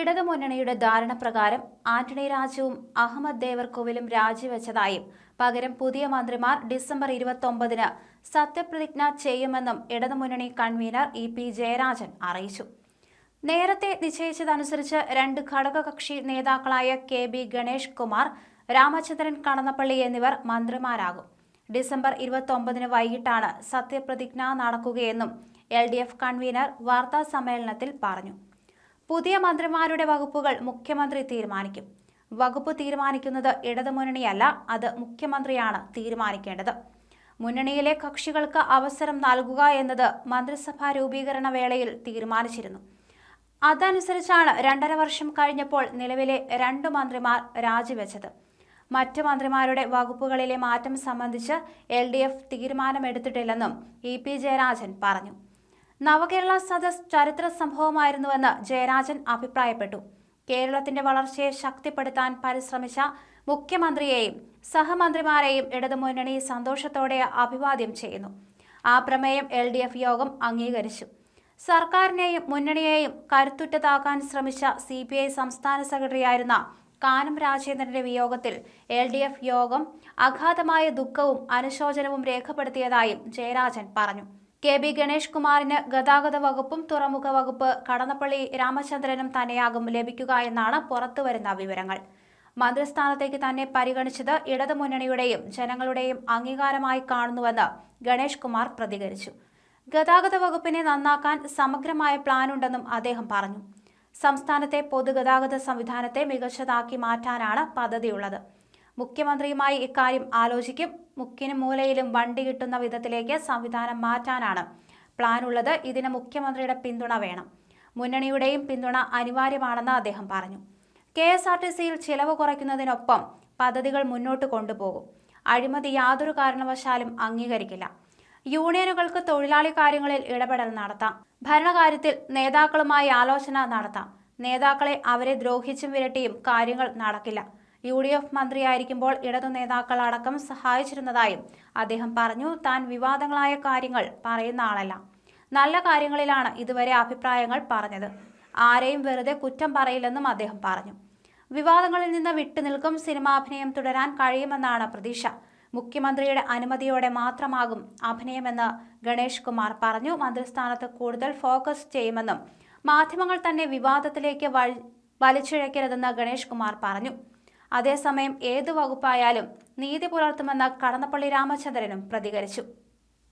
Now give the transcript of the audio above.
ഇടതുമുന്നണിയുടെ ധാരണപ്രകാരം ആന്റണി രാജുവും അഹമ്മദ് ദേവർകോവിലും രാജിവെച്ചതായും പകരം പുതിയ മന്ത്രിമാർ ഡിസംബർ ഇരുപത്തൊമ്പതിന് സത്യപ്രതിജ്ഞ ചെയ്യുമെന്നും ഇടതുമുന്നണി കൺവീനർ ഇ പി ജയരാജൻ അറിയിച്ചു. നേരത്തെ നിശ്ചയിച്ചതനുസരിച്ച് രണ്ട് ഘടകകക്ഷി നേതാക്കളായ കെ ബി ഗണേഷ് കുമാർ രാമചന്ദ്രൻ കടന്നപ്പള്ളി എന്നിവർ മന്ത്രിമാരാകും. ഡിസംബർ ഇരുപത്തൊമ്പതിന് വൈകിട്ടാണ് സത്യപ്രതിജ്ഞ നടക്കുകയെന്നും എൽ ഡി എഫ് കൺവീനർ വാർത്താ സമ്മേളനത്തിൽ പറഞ്ഞു. പുതിയ മന്ത്രിമാരുടെ വകുപ്പുകൾ മുഖ്യമന്ത്രി തീരുമാനിക്കും. വകുപ്പ് തീരുമാനിക്കുന്നത് ഇടതുമുന്നണിയല്ല അത് മുഖ്യമന്ത്രിയാണ് തീരുമാനിക്കേണ്ടത്. മുന്നണിയിലെ കക്ഷികൾക്ക് അവസരം നൽകുക എന്നത് മന്ത്രിസഭാ രൂപീകരണ വേളയിൽ തീരുമാനിച്ചിരുന്നു. അതനുസരിച്ചാണ് രണ്ടര വർഷം കഴിഞ്ഞപ്പോൾ നിലവിലെ രണ്ട് മന്ത്രിമാർ രാജിവെച്ചത്. മറ്റ് മന്ത്രിമാരുടെ വകുപ്പുകളിലെ മാറ്റം സംബന്ധിച്ച് എൽ തീരുമാനമെടുത്തിട്ടില്ലെന്നും ഇ പി ജയരാജൻ പറഞ്ഞു. നവകേരള സദസ് ചരിത്ര സംഭവമായിരുന്നുവെന്ന് ജയരാജൻ അഭിപ്രായപ്പെട്ടു. കേരളത്തിന്റെ വളർച്ചയെ ശക്തിപ്പെടുത്താൻ പരിശ്രമിച്ച മുഖ്യമന്ത്രിയെയും സഹമന്ത്രിമാരെയും ഇടതുമുന്നണി സന്തോഷത്തോടെ അഭിവാദ്യം ചെയ്യുന്നു. ആ പ്രമേയം എൽ ഡി എഫ് യോഗം അംഗീകരിച്ചു. സർക്കാരിനെയും മുന്നണിയെയും കരുത്തുറ്റതാക്കാൻ ശ്രമിച്ച സി പി ഐ സംസ്ഥാന സെക്രട്ടറിയായിരുന്ന കാനം രാജേന്ദ്രന്റെ വിയോഗത്തിൽ എൽ ഡി എഫ് യോഗം അഗാധമായ ദുഃഖവും അനുശോചനവും രേഖപ്പെടുത്തിയതായും ജയരാജൻ പറഞ്ഞു. കെ ബി ഗണേഷ് കുമാറിന് ഗതാഗത വകുപ്പും തുറമുഖ വകുപ്പ് കടന്നപ്പള്ളി രാമചന്ദ്രനും തന്നെയാകും ലഭിക്കുക എന്നാണ് പുറത്തുവരുന്ന വിവരങ്ങൾ. മന്ത്രിസ്ഥാനത്തേക്ക് തന്നെ പരിഗണിച്ചത് ഇടതുമുന്നണിയുടെയും ജനങ്ങളുടെയും അംഗീകാരമായി കാണുന്നുവെന്ന് ഗണേഷ് കുമാർ പ്രതികരിച്ചു. ഗതാഗത വകുപ്പിനെ നന്നാക്കാൻ സമഗ്രമായ പ്ലാനുണ്ടെന്നും അദ്ദേഹം പറഞ്ഞു. സംസ്ഥാനത്തെ പൊതുഗതാഗത സംവിധാനത്തെ മികച്ചതാക്കി മാറ്റാനാണ് പദ്ധതിയുള്ളത്. മുഖ്യമന്ത്രിയുമായി ഇക്കാര്യം ആലോചിക്കും. മുക്കിനും മൂലയിലും വണ്ടി കിട്ടുന്ന വിധത്തിലേക്ക് സംവിധാനം മാറ്റാനാണ് പ്ലാൻ ഉള്ളത് ഇതിന് മുഖ്യമന്ത്രിയുടെ പിന്തുണ വേണം. മുന്നണിയുടെയും പിന്തുണ അനിവാര്യമാണെന്ന് അദ്ദേഹം പറഞ്ഞു. കെ എസ് ആർ ടി സിയിൽ ചിലവ് കുറയ്ക്കുന്നതിനൊപ്പം പദ്ധതികൾ മുന്നോട്ട് കൊണ്ടുപോകും. അഴിമതി യാതൊരു കാരണവശാലും അംഗീകരിക്കില്ല. യൂണിയനുകൾക്ക് തൊഴിലാളി കാര്യങ്ങളിൽ ഇടപെടൽ നടത്താം. ഭരണകാര്യത്തിൽ നേതാക്കളുമായി ആലോചന നടത്താം. നേതാക്കളെ അവരെ ദ്രോഹിച്ചും വിരട്ടിയും കാര്യങ്ങൾ നടക്കില്ല. യു ഡി എഫ് മന്ത്രിയായിരിക്കുമ്പോൾ ഇടതു നേതാക്കൾ അടക്കം സഹായിച്ചിരുന്നതായും അദ്ദേഹം പറഞ്ഞു താൻ വിവാദങ്ങളായ കാര്യങ്ങൾ പറയുന്ന ആളല്ല. നല്ല കാര്യങ്ങളിലാണ് ഇതുവരെ അഭിപ്രായങ്ങൾ പറഞ്ഞത്. ആരെയും വെറുതെ കുറ്റം പറയില്ലെന്നും അദ്ദേഹം പറഞ്ഞു. വിവാദങ്ങളിൽ നിന്ന് വിട്ടുനിൽക്കും സിനിമാഭിനയം തുടരാൻ കഴിയുമെന്നാണ് പ്രതീക്ഷ. മുഖ്യമന്ത്രിയുടെ അനുമതിയോടെ മാത്രമാകും അഭിനയമെന്ന് ഗണേഷ് കുമാർ പറഞ്ഞു. മന്ത്രിസ്ഥാനത്ത് കൂടുതൽ ഫോക്കസ് ചെയ്യുമെന്നും മാധ്യമങ്ങൾ തന്നെ വിവാദത്തിലേക്ക് വലിച്ചിഴക്കരുതെന്ന് ഗണേഷ് കുമാർ പറഞ്ഞു. അതേസമയം ഏതു വകുപ്പായാലും നീതി പുലർത്തുമെന്ന് കടന്നപ്പള്ളി രാമചന്ദ്രനും പ്രതികരിച്ചു